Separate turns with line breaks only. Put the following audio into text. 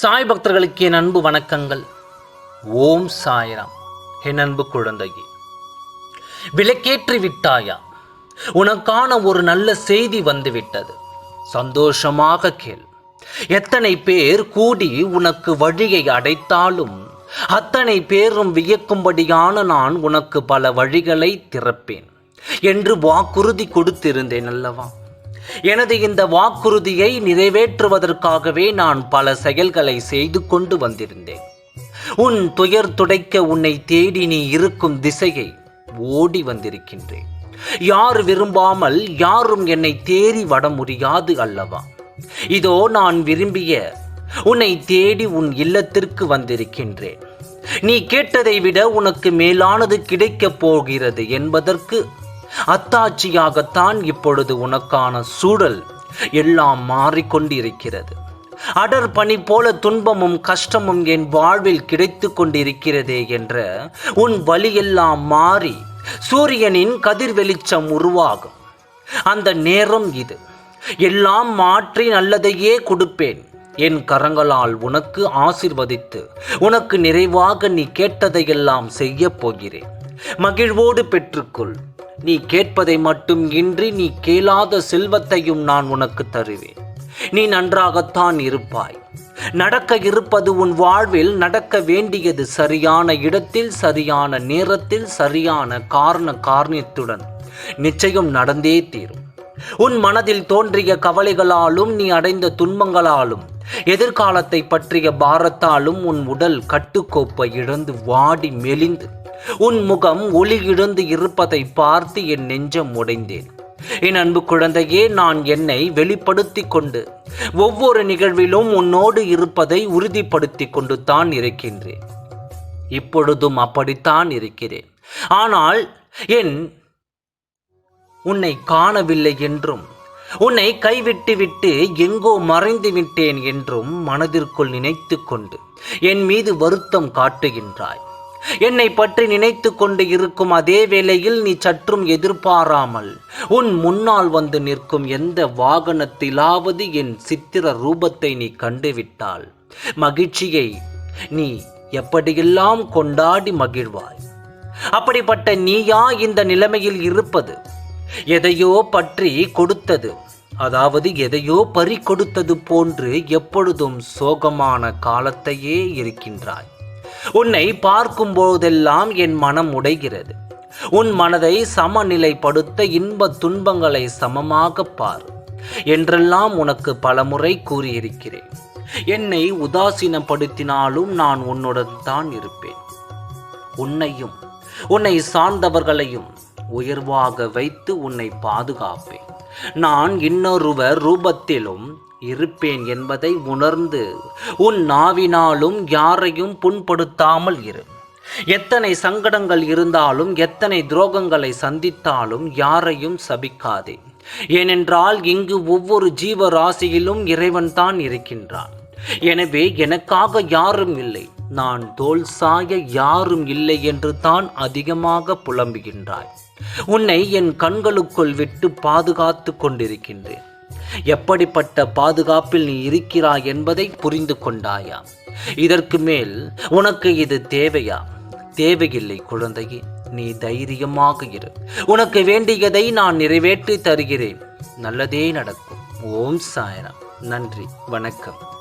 சாய் பக்தர்களுக்கு என் அன்பு வணக்கங்கள். ஓம் சாய்ராம். என் அன்பு குழந்தையே. விளக்கேற்றி விட்டாயா? உனக்கான ஒரு நல்ல செய்தி வந்துவிட்டது. சந்தோஷமாக கேள். எத்தனை பேர் கூடி உனக்கு வழியை அடைத்தாலும் அத்தனை பேரும் வியக்கும்படியான நான் உனக்கு பல வழிகளை திறப்பேன். என்று வாக்குறுதி கொடுத்திருந்தேன் அல்லவா? எனது இந்த வாக்குறுதியை நிறைவேற்றுவதற்காகவே நான் பல செயல்களை செய்து கொண்டு வந்திருந்தேன். உன் துயர் துடைக்க உன்னை தேடி நீ இருக்கும் திசையை ஓடி வந்திருக்கின்றேன். யார் விரும்பாமல் யாரும் என்னை தேடி வட முடியாது அல்லவா? இதோ நான் விரும்பிய உன்னை தேடி உன் இல்லத்திற்கு வந்திருக்கின்றேன். நீ கேட்டதை விட உனக்கு மேலானது கிடைக்கப் போகிறது என்பதற்கு அத்தாட்சியாகத்தான் இப்பொழுது உனக்கான சூழல் எல்லாம் மாறிக்கொண்டிருக்கிறது. அடர் பணி போல துன்பமும் கஷ்டமும் என் வாழ்வில் கிடைத்து கொண்டிருக்கிறதே என்ற உன் வழியெல்லாம் மாறி சூரியனின் கதிர் வெளிச்சம் உருவாகும். அந்த நேரம் இது. எல்லாம் மாற்றி நல்லதையே கொடுப்பேன். என் கரங்களால் உனக்கு ஆசிர்வதித்து உனக்கு நிறைவாக நீ கேட்டதையெல்லாம் செய்யப் போகிறேன். மகிழ்வோடு பெற்றுக்கொள். நீ கேட்பதை மட்டும் இன்றி நீ கேளாத செல்வத்தையும் நான் உனக்கு தருவேன். நீ நன்றாகத்தான் இருப்பாய். நடக்க இருப்பது உன் வாழ்வில் நடக்க வேண்டியது சரியான இடத்தில் சரியான நேரத்தில் சரியான காரண காரணத்துடன். நிச்சயம் நடந்தே தீரும். உன் மனதில் தோன்றிய கவலைகளாலும் நீ அடைந்த துன்பங்களாலும் எதிர்காலத்தை பற்றிய பாரத்தாலும் உன் உடல் கட்டுக்கோப்பை இழந்து வாடி மெலிந்து. உன் முகம் ஒளி இழந்து இருப்பதை பார்த்து என் நெஞ்சம் உடைந்தேன். என் அன்பு குழந்தையே நான் என்னை வெளிப்படுத்தி கொண்டு ஒவ்வொரு நிகழ்விலும் உன்னோடு இருப்பதை உறுதிப்படுத்தி கொண்டு தான் இருக்கின்றேன். இப்பொழுதும் அப்படித்தான் இருக்கிறேன். ஆனால் என் உன்னை காணவில்லை என்றும் உன்னை கைவிட்டு விட்டு எங்கோ மறைந்து விட்டேன் என்றும் மனதிற்குள் நினைத்து கொண்டு என் மீது வருத்தம் காட்டுகின்றாய். என்னை பற்றி நினைத்து கொண்டு இருக்கும் அதே வேளையில் நீ சற்றும் எதிர்பாராமல் உன் முன்னால் வந்து நிற்கும் எந்த வாகனத்திலாவது என் சித்திர ரூபத்தை நீ கண்டுவிட்டால் மகிழ்ச்சியை நீ எப்படியெல்லாம் கொண்டாடி மகிழ்வாய்? அப்படிப்பட்ட நீயா இந்த நிலைமையில் இருப்பது? எதையோ பற்றி கொடுத்தது. அதாவது எதையோ பறி கொடுத்தது போன்று எப்பொழுதும் சோகமான காலத்தையே இருக்கின்றாய். உன்னை பார்க்கும் போதெல்லாம் என் மனம் உடைகிறது. உன் மனதை சமநிலைப்படுத்த இன்ப துன்பங்களை சமமாக பார். என்றெல்லாம் உனக்கு பலமுறை கூறியிருக்கிறேன். என்னை உதாசீனப்படுத்தினாலும் நான் உன்னுடன் தான் இருப்பேன். உன்னையும் உன்னை சார்ந்தவர்களையும் உயர்வாக வைத்து உன்னை பாதுகாப்பேன். நான் இன்னொருவர் ரூபத்திலும் இருப்பேன் என்பதை உணர்ந்து உன் நாவினாலும் யாரையும் புண்படுத்தாமல் இரு. எத்தனை சங்கடங்கள் இருந்தாலும் எத்தனை துரோகங்களை சந்தித்தாலும் யாரையும் சபிக்காதே. ஏனென்றால் இங்கு ஒவ்வொரு ஜீவராசியிலும் இறைவன்தான் இருக்கின்றான். எனவே எனக்காக யாரும் இல்லை. நான் தோல் சாய யாரும் இல்லை என்று தான் அதிகமாக புலம்புகின்றாய். உன்னை என் கண்களுக்குள் விட்டு பாதுகாத்து கொண்டிருக்கின்றேன். எப்படிப்பட்ட பாதுகாப்பில் நீ இருக்கிறாய் என்பதை புரிந்து கொண்டாயா? இதற்கு மேல் உனக்கு இது தேவையா? தேவையில்லை குழந்தையே நீ தைரியமாக இரு. உனக்கு வேண்டியதை நான் நிறைவேற்றி தருகிறேன். நல்லதே நடக்கும். ஓம் சாயனம் நன்றி. வணக்கம்.